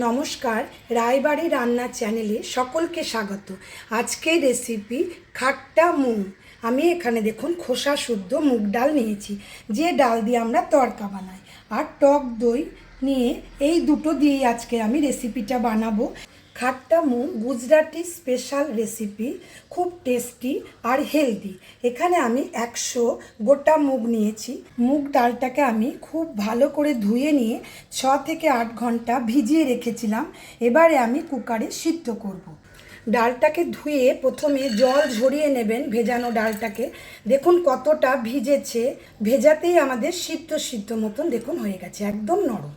নমস্কার, রায়বাড়ি রান্না চ্যানেলে সকলকে স্বাগত। আজকের রেসিপি খাট্টা মুগ আমি এখানে দেখুন খোসা শুদ্ধ মুগ ডাল নিয়েছি, যে ডাল দিয়ে আমরা তড়কা বানাই। আর টক দই নিয়ে এই দুটো দিয়েই আজকে আমি রেসিপিটা বানাবো। খাট্টা মুগ গুজরাটি স্পেশাল রেসিপি, খুব টেস্টি আর হেলদি এখানে আমি একশো গোটা মুগ নিয়েছি। মুগ ডালটাকে আমি খুব ভালো করে ধুয়ে নিয়ে ছ থেকে আট ঘণ্টা ভিজিয়ে রেখেছিলাম। এবারে আমি কুকারে সিদ্ধ করব। ডালটাকে ধুয়ে প্রথমে জল ঝরিয়ে নেবেন ভেজানো ডালটাকে। দেখুন কতটা ভিজেছে। ভেজাতেই আমাদের সিদ্ধ সিদ্ধ মতন দেখুন হয়ে গেছে, একদম নরম।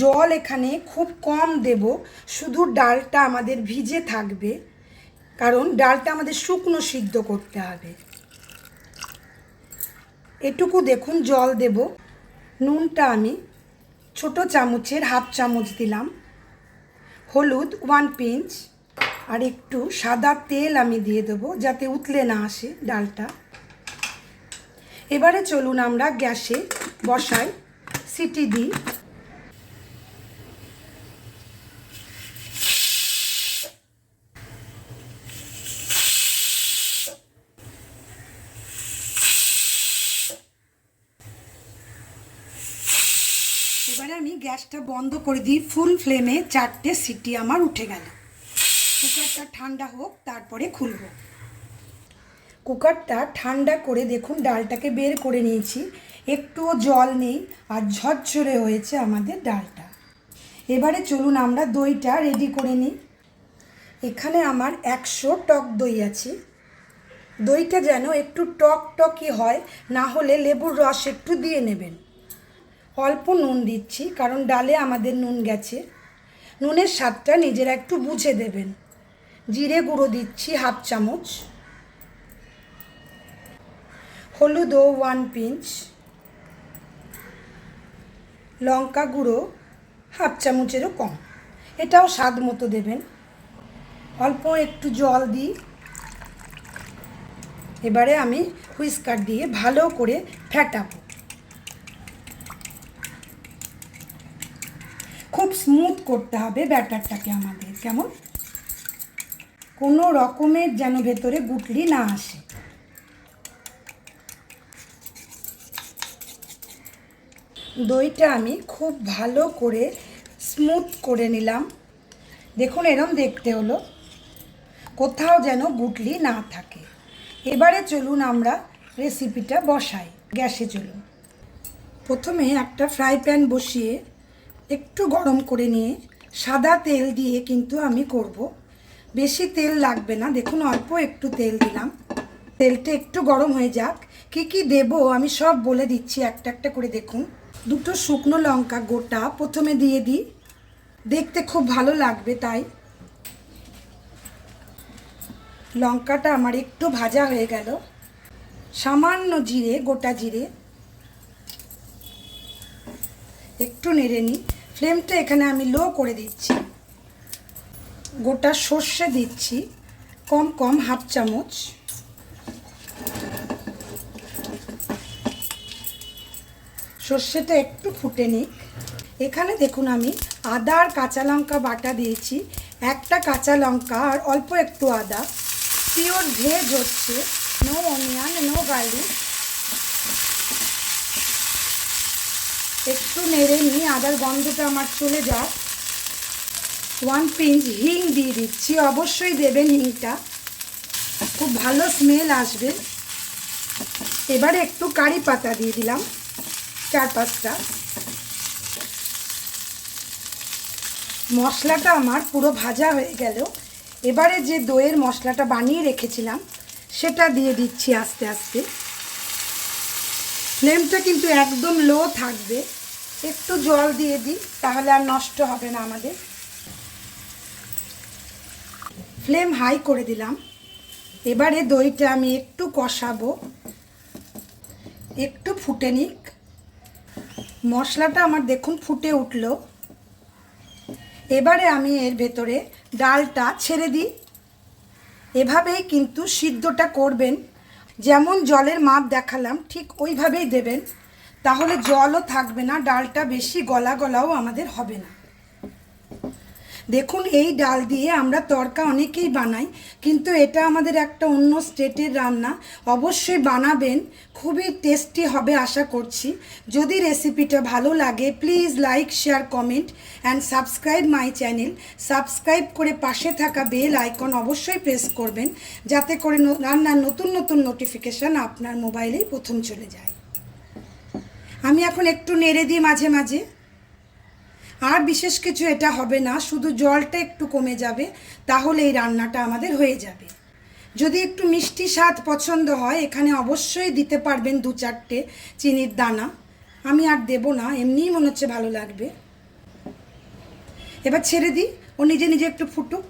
জল এখানে খুব কম দেব, শুধু ডালটা আমাদের ভিজে থাকবে, কারণ ডালটা আমাদের শুকনো সিদ্ধ করতে হবে। এটুকু দেখুন জল দেব। নুনটা আমি ছোট চামচের হাফ চামচ দিলাম। হলুদ ওয়ান পিঞ্চ আর একটু সাদা তেল আমি দিয়ে দেবো যাতে উতলে না আসে ডালটা। এবারে চলুন আমরা গ্যাসে বসাই, সিটি দিই। এবারে আমি গ্যাসটা বন্ধ করে দিই ফুল ফ্লেমে চারটে সিটি আমার উঠে গেল। কুকারটা ঠান্ডা হোক, তারপরে খুলব। কুকারটা ঠান্ডা করে দেখুন, ডালটাকে বের করে নিয়েছি। একটুও জল নেই, আর ঝরঝরে হয়েছে আমাদের ডালটা। এবারে চলুন আমরা দইটা রেডি করে নিই। এখানে আমার একশো টক দই আছে। দইটা যেন একটু টক টকই হয়, না হলে লেবুর রস একটু দিয়ে নেবেন। অল্প নুন দিচ্ছি, কারণ ডালে আমাদের নুন গেছে। নুনের স্বাদটা নিজেরা একটু বুঝে দেবেন। জিরে গুঁড়ো দিচ্ছি হাফ চামচ। হলুদও ওয়ান পিঞ্চ। লঙ্কা গুঁড়ো হাফ চামচেরও কম। এটাও স্বাদ মতো দেবেন। অল্প একটু জল দিই। এবারে আমি হুইস্কার দিয়ে ভালো করে ফ্যাটাবো। খুব স্মুথ করতে হবে ব্যাটারটাকে আমাদের, কেমন? কোনো রকমের যেন ভেতরে গুটলি না আসে। দইটা আমি খুব ভালো করে স্মুথ করে নিলাম। দেখুন, এরম দেখতে হলো। কোথাও যেন গুটলি না থাকে। এবারে চলুন আমরা রেসিপিটা বসাই। গ্যাসে চলুন। প্রথমে একটা ফ্রাই প্যান বসিয়ে একটু গরম করে নিয়ে সাদা তেল দিয়ে কিন্তু আমি করব। বেশি তেল লাগবে না। দেখুন, অল্প একটু তেল দিলাম। তেলটা একটু গরম হয়ে যাক। কি কি দেব আমি সব বলে দিচ্ছি একটা একটা করে। দেখুন, দুটো শুকনো লঙ্কা গোটা প্রথমে দিয়ে দিই। দেখতে খুব ভালো লাগবে তাই। লঙ্কাটা আমার একটু ভাজা হয়ে গেল। সামান্য জিরে, গোটা জিরে। একটু নেড়ে নিই। ফ্লেমটা এখানে আমি লো করে দিচ্ছি। গোটা সর্ষে দিচ্ছি, কম কম হাফ চামচ। সর্ষেটা একটু ফুটে নিক। এখানে দেখুন আমি আদা আর কাঁচা লঙ্কা বাটা দিয়েছি। একটা কাঁচা লঙ্কা আর অল্প একটু আদা। পিওর ভেজ হচ্ছে। নো অনিয়ন নো গার্লিক একটু নেড়ে নিই আদার গন্ধটা আমার চলে যাক। ওয়ান পিঞ্চ হিং দিয়ে দিচ্ছি, অবশ্যই দেবেন হিংটা। খুব ভালো স্মেল আসবে। এবারে একটু কারি পাতা দিয়ে দিলাম চার পাঁচটা মশলাটা আমার পুরো ভাজা হয়ে গেল। এবারে যে দইয়ের মশলাটা বানিয়ে রেখেছিলাম, সেটা দিয়ে দিচ্ছি আস্তে আস্তে। ফ্লেমটা কিন্তু একদম লো থাকবে। একটু জল দিয়ে দিই, তাহলে আর নষ্ট হবে না আমাদের। ফ্লেম হাই করে দিলাম। এবারে দইটা আমি একটু কষাবো। একটু ফুটে নিক। মশলাটা আমার দেখুন ফুটে উঠল। এবারে আমি এর ভেতরে ডালটা ছেড়ে দিই। এভাবেই কিন্তু সিদ্ধটা করবেন। যেমন জলের মাপ দেখালাম, ঠিক ওইভাবেই দেবেন। তাহলে জলও থাকবে না, ডালটা বেশি গলা গলাও আমাদের হবে না। দেখুন, এই ডাল দিয়ে আমরা তরকা অনেকেই বানাই, কিন্তু এটা আমাদের একটা অন্য স্টেটের রান্না। অবশ্যই বানাবেন, খুবই টেস্টি হবে আশা করছি। যদি রেসিপিটা ভালো লাগে, please like, share, comment and subscribe my channel. Subscribe করে পাশে থাকা বেল আইকন অবশ্যই প্রেস করবেন, যাতে করে রান্নার নতুন নতুন নোটিফিকেশান আপনার মোবাইলেই প্রথম চলে যায়। আমি এখন একটু নেড়ে দিই মাঝে মাঝে। আর বিশেষ কিছু এটা হবে না, শুধু জলটা একটু কমে যাবে, তাহলে এই রান্নাটা আমাদের হয়ে যাবে। যদি একটু মিষ্টি স্বাদ পছন্দ হয়, এখানে অবশ্যই দিতে পারবেন দু চারটে চিনির দানা। আমি আর দেব না, এমনিই মনে হচ্ছে ভালো লাগবে। এবার ছেড়ে দিই, ও নিজে নিজে একটু ফুটুক।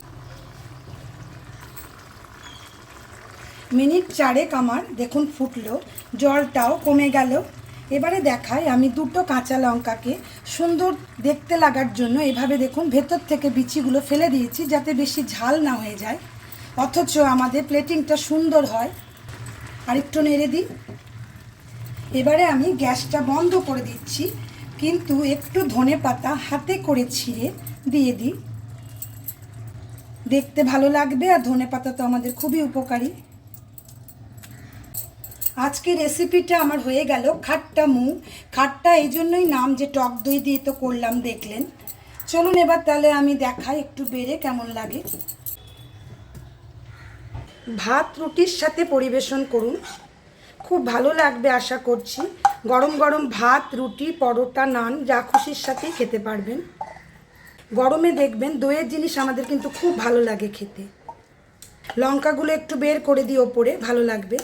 মিনিট চারেক আমার, দেখুন ফুটলো, জলটাও কমে গেল। এবারে দেখাই আমি দুটো কাঁচা লঙ্কাকে সুন্দর দেখতে লাগার জন্য। এভাবে দেখুন, ভেতর থেকে বিচিগুলো ফেলে দিয়েছি যাতে বেশি ঝাল না হয়ে যায়। অথচ আমাদের প্লেটিংটা সুন্দর হয়। আর একটু নেড়ে দিই। এবারে আমি গ্যাসটা বন্ধ করে দিচ্ছি, কিন্তু একটু ধনে পাতা হাতে করে ছিঁড়ে দিয়ে দিই। দেখতে ভালো লাগবে, আর ধনে পাতা তো আমাদের খুবই উপকারী। আজকে রেসিপিটা আমার হয়ে গেল, খাট্টা মুগ খাট্টা এই জন্যই নাম যে টক দই দিয়ে তো করলাম, দেখলেন। চলুন এবার তাহলে আমি দেখাই একটু বেড়ে কেমন লাগে। ভাত, রুটির সাথে পরিবেশন করুন। খুব ভালো লাগবে আশা করছি। গরম গরম ভাত, রুটি, পরোটা, নান, যা খুশির সাথেই খেতে পারবেন। গরমে দেখবেন দইয়ের জিনিস আমাদের কিন্তু খুব ভালো লাগে খেতে। লঙ্কাগুলো একটু বের করে দিই ওপরে, ভালো লাগবে।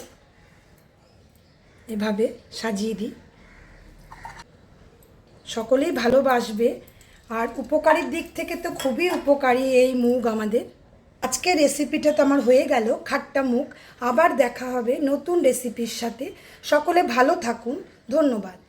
এভাবে সাজিয়ে দিই। সকলেই ভালোবাসবে, আর উপকারীর দিক থেকে তো খুবই উপকারী এই মুগ আমাদের। আজকে রেসিপিটা তো আমার হয়ে গেল, খাট্টা মুখ আবার দেখা হবে নতুন রেসিপির সাথে। সকলে ভালো থাকুন, ধন্যবাদ।